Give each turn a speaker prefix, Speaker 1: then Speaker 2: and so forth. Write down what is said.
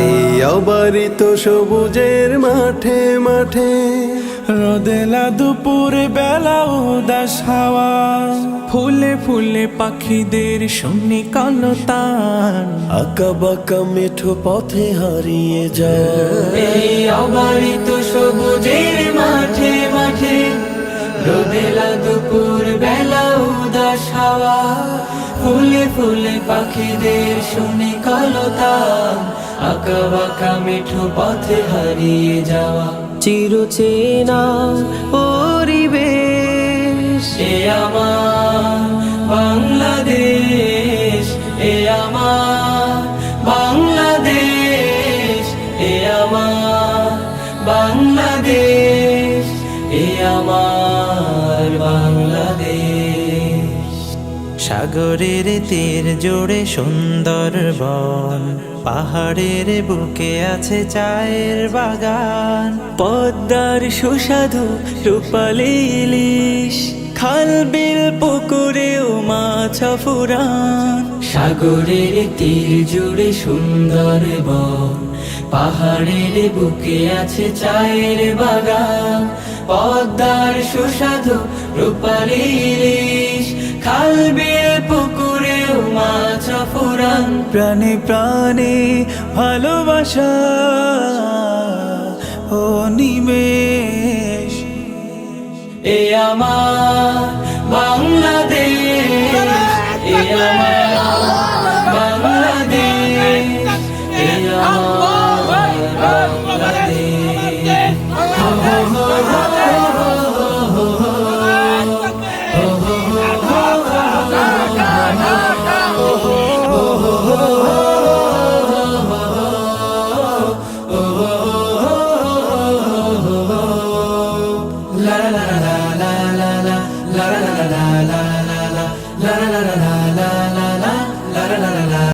Speaker 1: এই অবারিত সবুজের মাঠে মাঠে।
Speaker 2: রোদেলা দুপুর বেলা উদাস হাওয়া। ফুলে ফুলে পাখিদের শুনি কলতান।
Speaker 1: আঁকা বাঁকা মেঠো পথে হারিয়ে যায়।
Speaker 3: এই অবারিত সবুজের মাঠে মাঠে রোদেলা দুপুর বেলা উদাস হাওয়া। ফুলে ফুলে পাখিদের শুনে কলতান আঁকা বাঁকা মিঠু পথে হারিয়ে যাওয়া।
Speaker 1: চিরচেনা পরিবেশ।
Speaker 3: এ আমার বাংলাদেশ বাংলাদেশ
Speaker 2: সাগরের তীর জুড়ে সুন্দর বন পাহাড়ের বুকে আছে চায়ের বাগান, পদ্মার সুস্বাদু রূপালি ইলিশ। খাল বিল পুকুরেও মাছ ফুরান।
Speaker 3: সাগরের তীর জুড়ে সুন্দর বন পাহাড়ের বুকে আছে চায়ের বাগান পদ্মার সুস্বাদু রূপালি ইলিশ খাল বিল পুকুরেও মাছ ফুরান।
Speaker 2: প্রাণে প্রাণে ভালোবাসা ও নিমেষ
Speaker 3: এ আমার বাংলাদেশ এ আমার বাংলাদেশ এ Oh, oh, oh.